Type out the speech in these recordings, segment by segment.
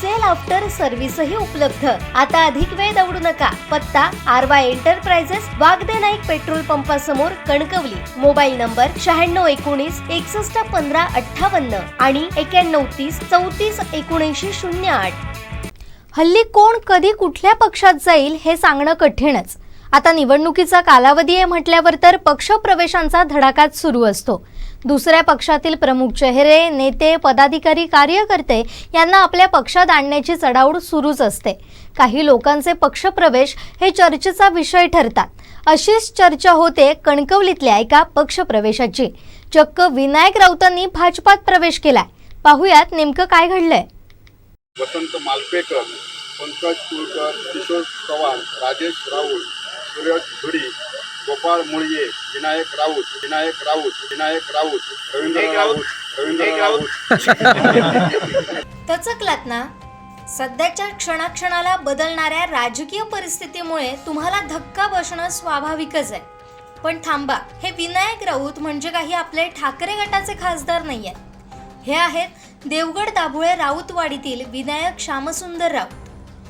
Sale after सर्व्हिसही उपलब्ध. आता अधिक वेळ दौडू नका. पत्ता आरवा एंटरप्राइजेस वागदे नाईक पेट्रोल पंपासमोर कणकवली. मोबाईल नंबर शहाण्णव एकोणीस एकसष्ट पंधरा अठ्ठावन्न आणि एक्याण्णव तीस चौतीस एकोणऐंशी शून्य आठ. हल्ली कोण कधी कुठल्या पक्षात जाईल हे सांगणं कठीणच. आता निवडणुकीचा कालावधी आहे म्हटल्यावर तर पक्षप्रवेशांचा धडाकाच सुरू असतो. दुसऱ्या पक्षातील प्रमुख चेहरे नेते पदाधिकारी कार्यकर्ते यांना आपल्या पक्षात आणण्याची चढाओढ सुरूच असते. काही लोकांचे पक्षप्रवेश हे चर्चेचा विषय ठरतात. अशीच चर्चा होते कणकवलीतल्या एका पक्षप्रवेशाची. चक्क विनायक राऊतांनी भाजपात प्रवेश केलाय. पाहुयात नेमकं काय घडलंय. वसंत मालपेकर पंकज कुलकर किशोर चव्हाण राजेश राऊत सुरेश धुडी गोपाळ मुळये विनायक राऊत विनायक राऊत विनायक राऊत रवींद्र राऊत. रवींद्र राऊत. टचकलात ना सध्याच्या क्षणाक्षणाला बदलणाऱ्या राजकीय परिस्थितीमुळे तुम्हाला धक्का बसणं स्वाभाविकच आहे. पण थांबा हे विनायक राऊत म्हणजे काही आपले ठाकरे गटाचे खासदार नाही आहेत हे आहेत देवगड दाभोळे राऊतवाडीतील विनायक श्यामसुंदर राऊत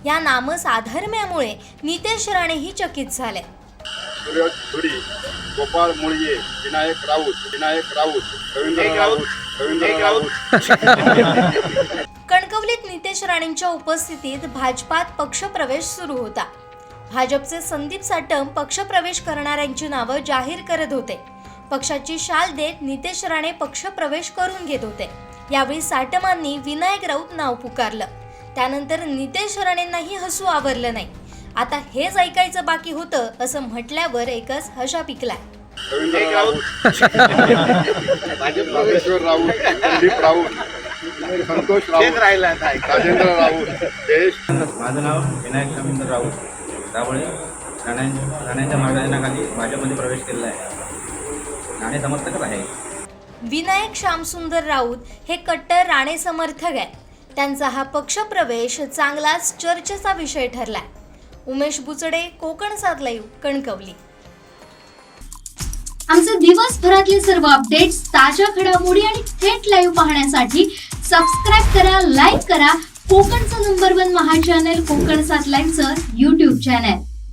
या नामसाधर्म्यामुळे नितेश राणेही चकित झाले. धुडी गोपाळ मुळये विनायक राऊत विनायक राऊत रवींद्र राऊत रवींद्र राऊत. कणकवलीत नितेश राणेंच्या उपस्थितीत भाजपात पक्षप्रवेश सुरू होता. भाजपचे संदीप साटम पक्षप्रवेश करणाऱ्यांची नावं जाहीर करत होते. पक्षाची शाल देत नितेश राणे पक्षप्रवेश करून घेत होते. यावेळी साटमांनी विनायक राऊत नाव पुकारलं. त्यानंतर नितेश राणेंनाही हसू आवरलं नाही. आता हेच ऐकायचं बाकी होतं असं म्हटल्यावर एकच हशा पिकलाय. रवींद्र राऊत रामेश्वर राऊत संदीप राऊत संतोष राऊत राजेंद्र राऊत जयेश. माझं नाव विनायक रवींद्र राऊत. त्यामुळे राण्या राण्यांच्या मार्गदर्शनाखाली भाजपमध्ये प्रवेश केलेला आहे. राणे समर्थकच आहे विनायक श्यामसुंदर राऊत हे कट्टर राणे समर्थक आहेत. त्यांचा हा पक्षप्रवेश चांगलाच चर्चेचा विषय ठरलाय. उमेश बुचडे कोकण सात लाईव्ह कणकवली. आमचे दिवसभरातले सर्व अपडेट्स ताज्या घडामोडी आणि थेट लाईव्ह पाहण्यासाठी सबस्क्राईब करा लाईक करा. कोकणचं number one Maha channel Konkan सात लाईव्हचं युट्यूब चॅनल